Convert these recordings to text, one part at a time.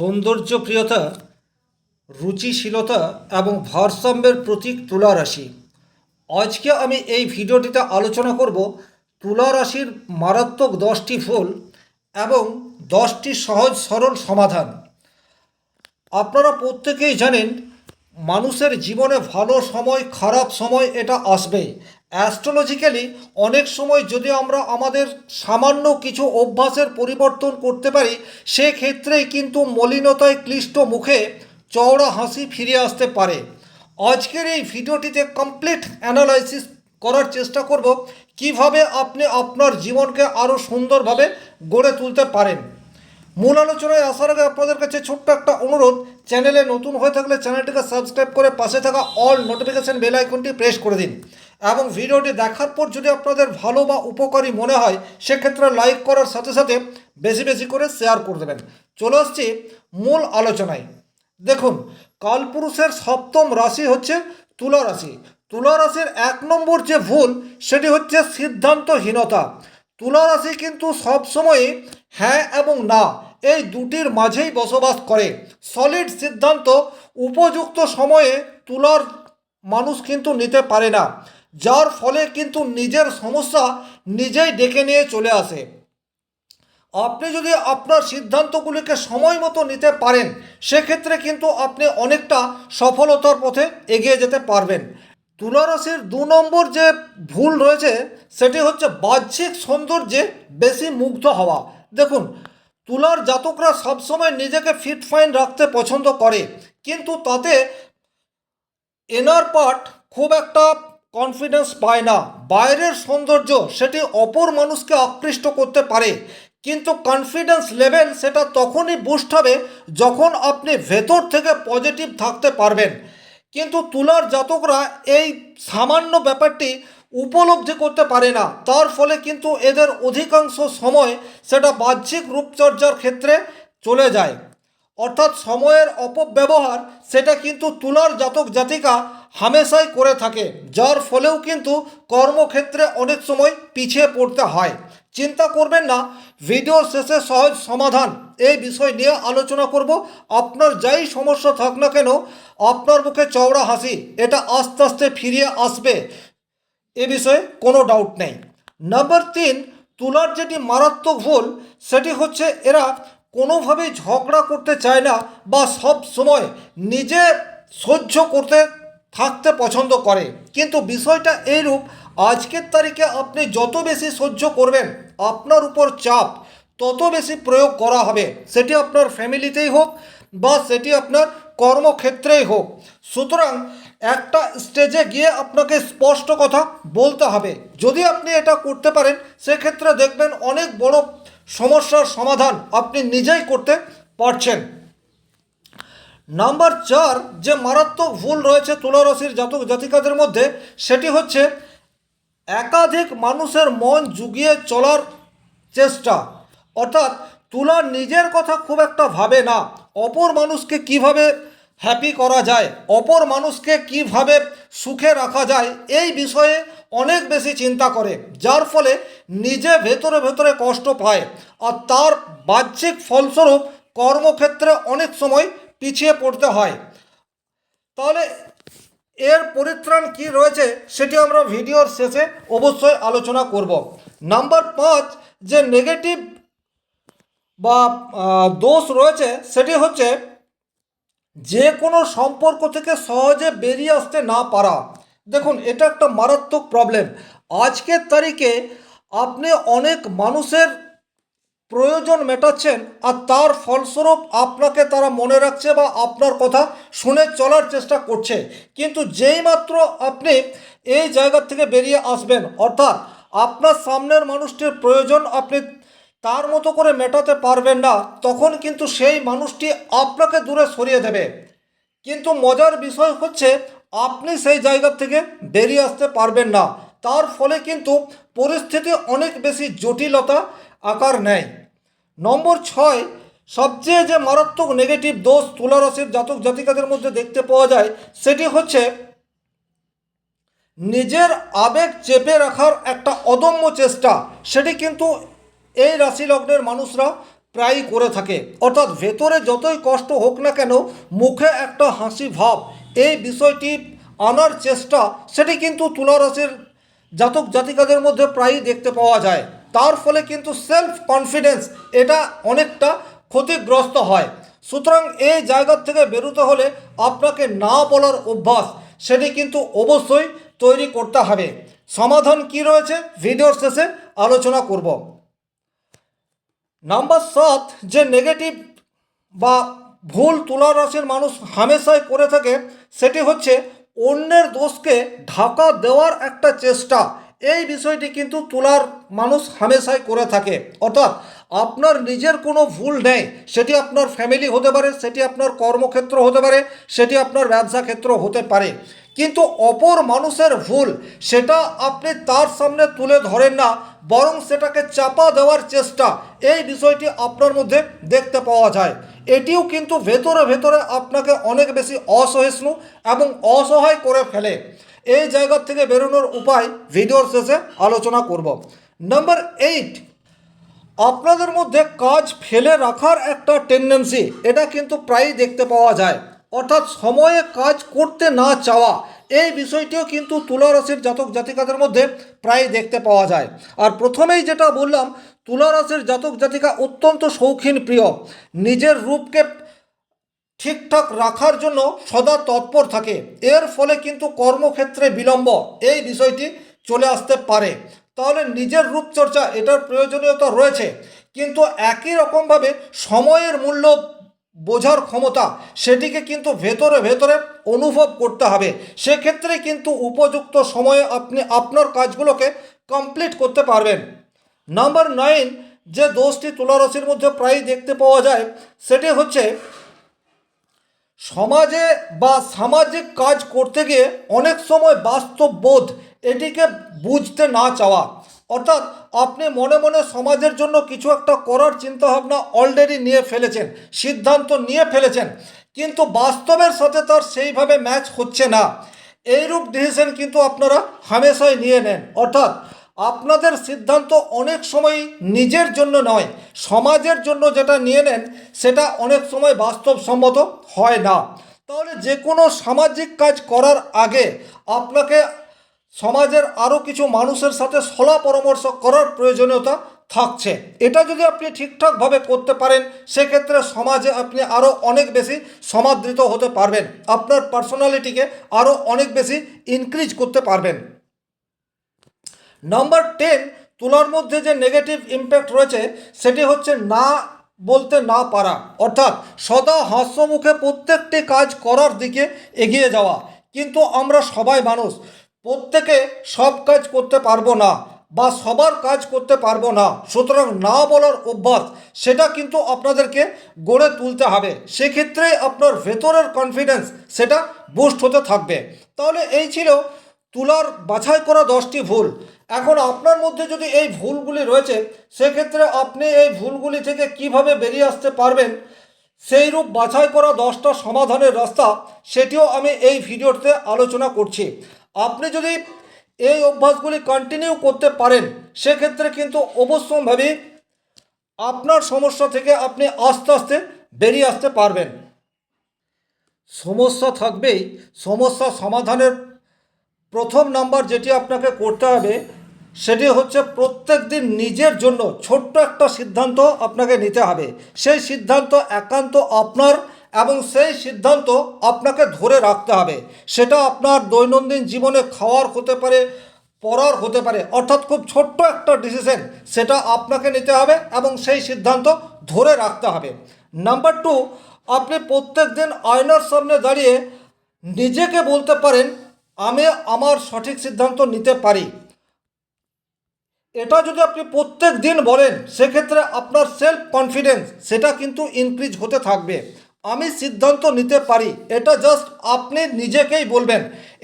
সৌন্দর্যপ্রিয়তা, রুচিশীলতা এবং ভারসাম্যের প্রতীক তুলা রাশি। আজকে আমি এই ভিডিওটিতে আলোচনা করব তুলা রাশির মারাত্মক দশটি ফুল এবং দশটি সহজ সরল সমাধান। আপনারা প্রত্যেকেই জানেন, মানুষের জীবনে ভালো সময়, খারাপ সময় এটা আসবে অ্যাস্ট্রোলজিক্যালি অনেক সময় যদি আমরা আমাদের সামান্য কিছু অভ্যাসের পরিবর্তন করতে পারি, সেক্ষেত্রেই কিন্তু মলিনতায় ক্লিষ্ট মুখে চওড়া হাসি ফিরে আসতে পারে। আজকের এই ভিডিওটিতে কমপ্লিট অ্যানালাইসিস করার চেষ্টা করব, কীভাবে আপনি আপনার জীবনকে আরও সুন্দরভাবে গড়ে তুলতে পারেন। মূল আলোচনায় আসার আগে আপনাদের কাছে ছোট্ট একটা অনুরোধ, চ্যানেলে নতুন হয়ে থাকলে চ্যানেলটিকে সাবস্ক্রাইব করে পাশে থাকা অল নোটিফিকেশন বেল আইকনটি প্রেস করে দিন। এবং ভিডিওটি দেখার পর যদি আপনাদের ভালো বা উপকারী মনে হয়, সেক্ষেত্রে লাইক করার সাথে সাথে বেশি বেশি করে শেয়ার করে দেবেন। চলে আসছি মূল আলোচনায়। দেখুন কালপুরুষের সপ্তম রাশি হচ্ছে তুলা রাশি। তুলা রাশির এক নম্বর যে ভুল, সেটি হচ্ছে সিদ্ধান্তহীনতা। তুলা রাশি কিন্তু সবসময়ই হ্যাঁ এবং না, এই দুটির মাঝেই বসবাস করে। সলিড সিদ্ধান্ত, উপযুক্ত সময়ে তুলার মানুষ কিন্তু নিতে পারে না। যার ফলে কিন্তু নিজের সমস্যা নিজেই ডেকে নিয়ে চলে আসে। আপনি যদি আপনার সিদ্ধান্তগুলিকে সময় মতো নিতে পারেন, সেক্ষেত্রে কিন্তু আপনি অনেকটা সফলতার পথে এগিয়ে যেতে পারবেন। তুলারাশির দু নম্বর যে ভুল রয়েছে, সেটি হচ্ছে বাহ্যিক সৌন্দর্যে বেশি মুগ্ধ হওয়া। দেখুন, তুলার জাতকরা সবসময় নিজেকে ফিট ফাইন রাখতে পছন্দ করে, কিন্তু তাতে এনার পার্ট খুব একটা কনফিডেন্স পায় না। বাইরের সৌন্দর্য, সেটি অপর মানুষকে আকৃষ্ট করতে পারে। কিন্তু কনফিডেন্স লেভেল সেটা তখনই বুস্ট হবে যখন আপনি ভেতর থেকে পজিটিভ থাকতে পারবেন। কিন্তু তুলার জাতকরা এই সামান্য ব্যাপারটি উপলব্ধি করতে পারে না। তার ফলে কিন্তু এদের অধিকাংশ সময় সেটা বাহ্যিক রূপচর্যার ক্ষেত্রে চলে যায়। অর্থাৎ সময়ের অপব্যবহার, সেটা কিন্তু তুলার জাতক জাতিকা হামেশাই করে থাকে, যার ফলেও কিন্তু কর্মক্ষেত্রে অনেক সময় পিছিয়ে পড়তে হয়। চিন্তা করবেন না, ভিডিওর শেষে সহজ সমাধান। এই বিষয় নিয়ে আলোচনা করব। আপনার যাই সমস্যা থাক না কেন, আপনার মুখে চওড়া হাসি, এটা আস্তে আস্তে ফিরিয়ে আসবে। এ বিষয়ে কোনো ডাউট নেই। নাম্বার তিন, তুলার যেটি মারাত্মক ভুল, সেটি হচ্ছে এরা কোনোভাবেই ঝগড়া করতে চায় না বা সব সময় নিজে সহ্য করতে, থাকতে পছন্দ করে। কিন্তু বিষয়টা এইরূপ, আজকের তারিখে আপনি যত বেশি সহ্য করবেন, আপনার উপর চাপ, তত বেশি প্রয়োগ করা হবে। সেটি আপনার ফ্যামিলিতেই হোক বা সেটি আপনার কর্মক্ষেত্রেই হোক। সুতরাং একটা স্টেজে গিয়ে আপনাকে স্পষ্ট কথা বলতে হবে। যদি আপনি এটা করতে পারেন, সেক্ষেত্রে দেখবেন অনেক বড় সমস্যার সমাধান আপনি নিজেই করতে পারছেন। নাম্বার চার, যে মারাত্মক ভুল রয়েছে তুলারাশির জাতক জাতিকাদের মধ্যে, সেটি হচ্ছে একাধিক মানুষের মন জুগিয়ে চলার চেষ্টা। অর্থাৎ তুলা নিজের কথা খুব একটা ভাবে না, অপর মানুষকে কীভাবে হ্যাপি করা যায়, অপর মানুষকে কীভাবে সুখে রাখা যায়, এই বিষয়ে অনেক বেশি চিন্তা করে, যার ফলে নিজে ভেতরে ভেতরে কষ্ট পায়। আর তার বাহ্যিক ফলস্বরূপ কর্মক্ষেত্রে অনেক সময় পিছিয়ে পড়তে হয়। তাহলে এর পরিত্রাণ কি রয়েছে, সেটি আমরা ভিডিওর শেষে অবশ্যই আলোচনা করব। নাম্বার পাঁচ, যে নেগেটিভ বা দোষ রয়েছে, সেটি হচ্ছে যে কোনো সম্পর্ক থেকে সহজে বেরিয়ে আসতে না পারা। দেখুন, এটা একটা মারাত্মক প্রবলেম আজকের তারিখে আপনি অনেক মানুষের প্রয়োজন মেটাচ্ছেন আর তার ফলস্বরূপ আপনাকে তারা মনে রাখছে বা আপনার কথা শুনে চলার চেষ্টা করছে। কিন্তু যেই মাত্র আপনি এই জায়গা থেকে বেরিয়ে আসবেন, অর্থাৎ আপনার সামনের মানুষটির প্রয়োজন আপনি তার মতো করে মেটাতে পারবেন না, তখন কিন্তু সেই মানুষটি আপনাকে দূরে সরিয়ে দেবে। কিন্তু মজার বিষয় হচ্ছে, আপনি সেই জায়গা থেকে বেরিয়ে আসতে পারবেন না। তার ফলে কিন্তু পরিস্থিতি অনেক বেশি জটিলতা আকার নেয়। নম্বর ছয়, সবচেয়ে যে মারাত্মক নেগেটিভ দোষ তুলারাশির জাতক জাতিকাদের মধ্যে দেখতে পাওয়া যায়, সেটি হচ্ছে নিজের আবেগ চেপে রাখার একটা অদম্য চেষ্টা। সেটি কিন্তু এই রাশি লগ্নের মানুষরা প্রায়ই করে থাকে। অর্থাৎ ভেতরে যতই কষ্ট হোক না কেন, মুখে একটা হাসি ভাব, এই বিষয়টি আনার চেষ্টা, সেটি কিন্তু তুলারাশির জাতক জাতিকাদের মধ্যে প্রায়ই দেখতে পাওয়া যায়। তার ফলে কিন্তু সেলফ কনফিডেন্স এটা অনেকটা ক্ষতিগ্রস্ত হয়। সুতরাং এই জায়গা থেকে বেরোতে হলে আপনাকে না বলার অভ্যাস, সেটি কিন্তু অবশ্যই তৈরি করতে হবে। সমাধান কি রয়েছে? ভিডিওর শেষে আলোচনা করব। নাম্বার সাত, যে নেগেটিভ বা ভুল তুলা রাশির মানুষ হামেশাই করে থাকে, সেটি হচ্ছে অন্যের দোষকে ঢাকা দেওয়ার একটা চেষ্টা। এই বিষয়টি কিন্তু তুলার মানুষ হামেশাই করে থাকে। অর্থাৎ আপনার নিজের কোনো ভুল নেই, সেটি আপনার ফ্যামিলি হতে পারে, সেটি আপনার কর্মক্ষেত্র হতে পারে, সেটি আপনার ব্যবসা ক্ষেত্র হতে পারে। কিন্তু অপর মানুষের ভুল, সেটা আপনি তার সামনে তুলে ধরেন না, বরং সেটাকে চাপা দেওয়ার চেষ্টা। এই বিষয়টি আপনার মধ্যে দেখতে পাওয়া যায়। এটিও কিন্তু ভেতরে ভেতরে আপনাকে অনেক বেশি অসহিষ্ণু এবং অসহায় করে ফেলে। এই জায়গা থেকে বেরোনোর উপায় ভিডিওর শেষে আলোচনা করব। নাম্বার এইট, আপনাদের মধ্যে কাজ ফেলে রাখার একটা টেন্ডেন্সি এটা কিন্তু প্রায়ই দেখতে পাওয়া যায়। অর্থাৎ সময়ে কাজ করতে না চাওয়া, এই বিষয়টিও কিন্তু তুলা রাশির জাতক জাতিকাদের মধ্যে প্রায় দেখতে পাওয়া যায়। আর প্রথমেই যেটা বললাম তুলা রাশির জাতক জাতিকা অত্যন্ত শৌখিন প্রিয়। নিজের রূপকে ঠিকঠাক রাখার জন্য সদা তৎপর থাকে। এর ফলে কিন্তু কর্মক্ষেত্রে বিলম্ব, এই বিষয়টি চলে আসতে পারে। তাহলে নিজের রূপচর্চা এটার প্রয়োজনীয়তা রয়েছে। কিন্তু একই রকমভাবে সময়ের মূল্য বোঝার ক্ষমতা সেটিকে কিন্তু ভেতরে ভেতরে অনুভব করতে হবে। সেক্ষেত্রে কিন্তু উপযুক্ত সময়ে আপনি আপনার কাজগুলোকে কমপ্লিট করতে পারবেন। নাম্বার নাইন যে দোষটি তুলারাশির মধ্যে প্রায়ই দেখতে পাওয়া যায়, সেটি হচ্ছে সমাজে বা সামাজিক কাজ করতে গিয়ে অনেক সময় বাস্তব বোধ এটিকে বুঝতে না চাওয়া। অর্থাৎ আপনি মনে মনে সমাজের জন্য কিছু একটা করার চিন্তাভাবনা অলরেডি নিয়ে ফেলেছেন, সিদ্ধান্ত নিয়ে ফেলেছেন, কিন্তু বাস্তবের সাথে তার সেইভাবে ম্যাচ হচ্ছে না। এইরূপ ডিসিশন কিন্তু আপনারা হামেশাই নিয়ে নেন। অর্থাৎ আপনাদের সিদ্ধান্ত অনেক সময় নিজের জন্য নয়, সমাজের জন্য যেটা নিয়ে নেন, সেটা অনেক সময় বাস্তবসম্মত হয় না। তাহলে যে কোনো সামাজিক কাজ করার আগে আপনাকে সমাজের আরও কিছু মানুষের সাথে সলা পরামর্শ করার প্রয়োজনীয়তা থাকছে। এটা যদি আপনি ঠিকঠাকভাবে করতে পারেন, সেক্ষেত্রে সমাজে আপনি আরও অনেক বেশি সমাদৃত হতে পারবেন। আপনার পার্সোনালিটিকে আরও অনেক বেশি ইনক্রিজ করতে পারবেন। নাম্বার টেন তুলার মধ্যে যে নেগেটিভ ইম্প্যাক্ট রয়েছে, সেটি হচ্ছে না বলতে না পারা। অর্থাৎ সদা হাস্যমুখে প্রত্যেকটি কাজ করার দিকে এগিয়ে যাওয়া। কিন্তু আমরা সবাই মানুষ প্রত্যেকে সব কাজ করতে পারব না বা সবার কাজ করতে পারব না। সুতরাং না বলার অভ্যাস, সেটা কিন্তু আপনাদেরকে গড়ে তুলতে হবে। সেক্ষেত্রে আপনার ভেতরের কনফিডেন্স সেটা বুস্ট হতে থাকবে। তাহলে এই ছিল তুলার বাছাই করা দশটি ভুল। এখন আপনার মধ্যে যদি এই ভুলগুলি রয়েছে, সেক্ষেত্রে আপনি এই ভুলগুলি থেকে কীভাবে বেরিয়ে আসতে পারবেন সেই রূপ বাছাই করা দশটা সমাধানের রাস্তা, সেটিও আমি এই ভিডিওতে আলোচনা করছি। আপনি যদি এই অভ্যাসগুলি কন্টিনিউ করতে পারেন, সেক্ষেত্রে কিন্তু অবশ্যম্ভাবী আপনার সমস্যা থেকে আপনি আস্তে আস্তে বেরিয়ে আসতে পারবেন। সমস্যা থাকবেই। সমস্যা সমাধানের প্রথম নাম্বার যেটি আপনাকে করতে হবে, সেটি হচ্ছে প্রত্যেক দিন নিজের জন্য ছোট্ট একটা সিদ্ধান্ত আপনাকে নিতে হবে। সেই সিদ্ধান্ত একান্ত আপনার এবং সেই সিদ্ধান্ত আপনাকে ধরে রাখতে হবে। সেটা আপনার দৈনন্দিন জীবনে খাওয়ার হতে পারে, পড়ার হতে পারে, অর্থাৎ খুব ছোট্ট একটা ডিসিশন সেটা আপনাকে নিতে হবে এবং সেই সিদ্ধান্ত ধরে রাখতে হবে। নাম্বার টু আপনি প্রত্যেক দিন আয়নার সামনে দাঁড়িয়ে নিজেকে বলতে পারেন, আমি আমার সঠিক সিদ্ধান্ত নিতে পারি। এটা যদি আপনি প্রত্যেক দিন বলেন, সেক্ষেত্রে আপনার সেলফ কনফিডেন্স সেটা কিন্তু ইনক্রিজ হতে থাকবে। আমি সিদ্ধান্ত নিতে পারি। এটা জাস্ট আপনি নিজেকেই বলবেন।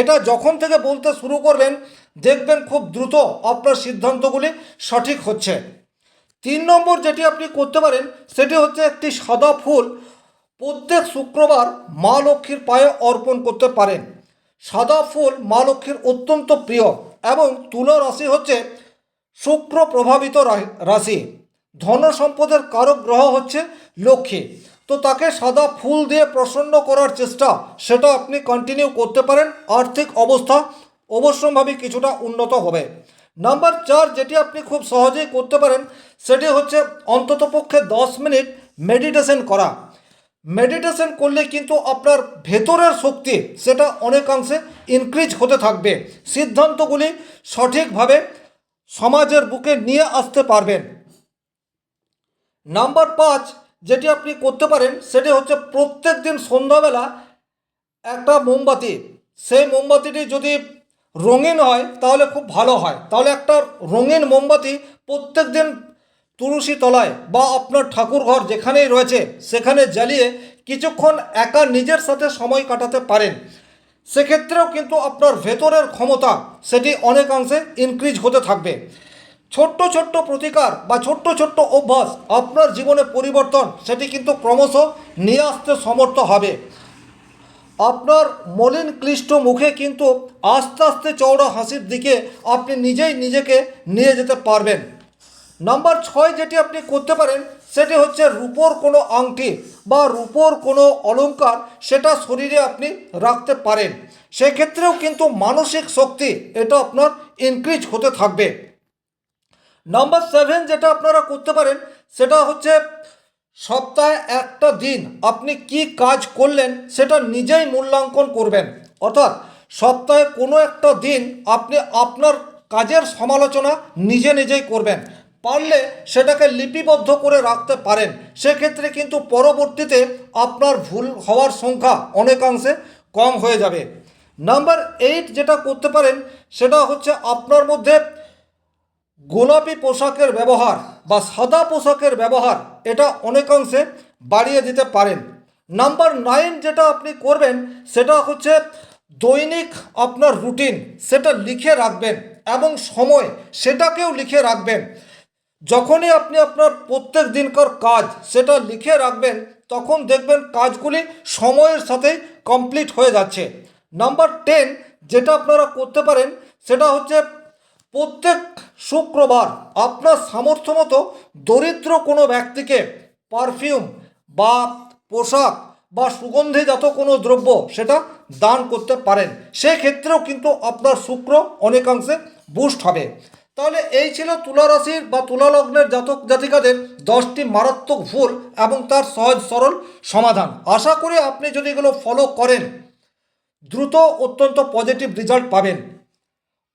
এটা যখন থেকে বলতে শুরু করবেন দেখবেন খুব দ্রুত আপনার সিদ্ধান্তগুলি সঠিক হচ্ছে। তিন নম্বর যেটি আপনি করতে পারেন, সেটি হচ্ছে একটি সাদা ফুল প্রত্যেক শুক্রবার মা লক্ষ্মীর পায়ে অর্পণ করতে পারেন। সাদা ফুল মা লক্ষ্মীর অত্যন্ত প্রিয় এবং তুলা রাশি হচ্ছে শুক্র প্রভাবিত রাশি। ধন সম্পদের কারক গ্রহ হচ্ছে লক্ষ্মী। তো তাকে সাদা ফুল দিয়ে প্রসন্ন করার চেষ্টা, সেটা আপনি কন্টিনিউ করতে পারেন। আর্থিক অবস্থা অবশ্যম্ভাবী কিছুটা উন্নত হবে। নাম্বার চার, যেটি আপনি খুব সহজেই করতে পারেন, সেটি হচ্ছে অন্ততপক্ষে দশ মিনিট মেডিটেশন করা। মেডিটেশন করলে কিন্তু আপনার ভেতরের শক্তি, সেটা অনেকাংশে ইনক্রিজ হতে থাকবে। সিদ্ধান্তগুলি সঠিকভাবে সমাজের বুকে নিয়ে আসতে পারবেন। নাম্বার পাঁচ যেটি আপনি করতে পারেন, সেটি হচ্ছে প্রত্যেক দিন সন্ধ্যাবেলা একটা মোমবাতি। সেই মোমবাতিটি যদি রঙিন হয়, তাহলে খুব ভালো হয়। তাহলে একটা রঙিন মোমবাতি প্রত্যেক দিন তুলসী তলায় বা আপনার ঠাকুর ঘর যেখানেই রয়েছে, সেখানে জ্বালিয়ে কিছুক্ষণ একা নিজের সাথে সময় কাটাতে পারেন। সেক্ষেত্রেও কিন্তু আপনার ভেতরের ক্ষমতা, সেটি অনেকাংশে ইনক্রিজ হতে থাকবে। ছোট্ট ছোট্ট প্রতিকার বা ছোট্ট ছোট্ট অভ্যাস আপনার জীবনে পরিবর্তন, সেটি কিন্তু ক্রমশ নিয়ে আসতে সমর্থ হবে। আপনার মলিন ক্লিষ্ট মুখে কিন্তু আস্তে আস্তে চওড়া হাসির দিকে আপনি নিজেই নিজেকে নিয়ে যেতে পারবেন। নাম্বার ছয় যেটি আপনি করতে পারেন, সেটি হচ্ছে রূপোর কোনো আংটি বা রূপোর কোনো অলঙ্কার সেটা শরীরে আপনি রাখতে পারেন। সেক্ষেত্রেও কিন্তু মানসিক শক্তি, এটা আপনার ইনক্রিজ হতে থাকবে। নাম্বার সেভেন যেটা আপনারা করতে পারেন, সেটা হচ্ছে সপ্তাহে একটা দিন আপনি কি কাজ করলেন সেটা নিজেই মূল্যাঙ্কন করবেন। অর্থাৎ সপ্তাহে কোনো একটা দিন আপনি আপনার কাজের সমালোচনা নিজে নিজেই করবেন। পারলে সেটাকে লিপিবদ্ধ করে রাখতে পারেন। সেক্ষেত্রে কিন্তু পরবর্তীতে আপনার ভুল হওয়ার সংখ্যা অনেকাংশে কম হয়ে যাবে। নাম্বার এইট যেটা করতে পারেন, সেটা হচ্ছে আপনার মধ্যে গোলাপি পোশাকের ব্যবহার বা সাদা পোশাকের ব্যবহার এটা অনেকাংশে বাড়িয়ে দিতে পারেন। নাম্বার নাইন যেটা আপনি করবেন, সেটা হচ্ছে দৈনিক আপনার রুটিন, সেটা লিখে রাখবেন এবং সময় সেটাকেও লিখে রাখবেন। যখনই আপনি আপনার প্রত্যেক দিনকার কাজ সেটা লিখে রাখবেন, তখন দেখবেন কাজগুলি সময়ের সাথে কমপ্লিট হয়ে যাচ্ছে। নাম্বার টেন যেটা আপনারা করতে পারেন, সেটা হচ্ছে প্রত্যেক শুক্রবার আপনার সামর্থ্য মতো দরিদ্র কোনো ব্যক্তিকে পারফিউম বা পোশাক বা সুগন্ধিজাত কোনো দ্রব্য সেটা দান করতে পারেন। সেক্ষেত্রেও কিন্তু আপনার শুক্র অনেকাংশে বুস্ট হবে। তাহলে এই ছিল তুলা রাশির বা তুলা লগ্নের জাতক জাতিকাদের দশটি মারাত্মক ভুল এবং তার সহজ সরল সমাধান। আশা করি আপনি যদি এগুলো ফলো করেন, দ্রুত অত্যন্ত পজিটিভ রেজাল্ট পাবেন।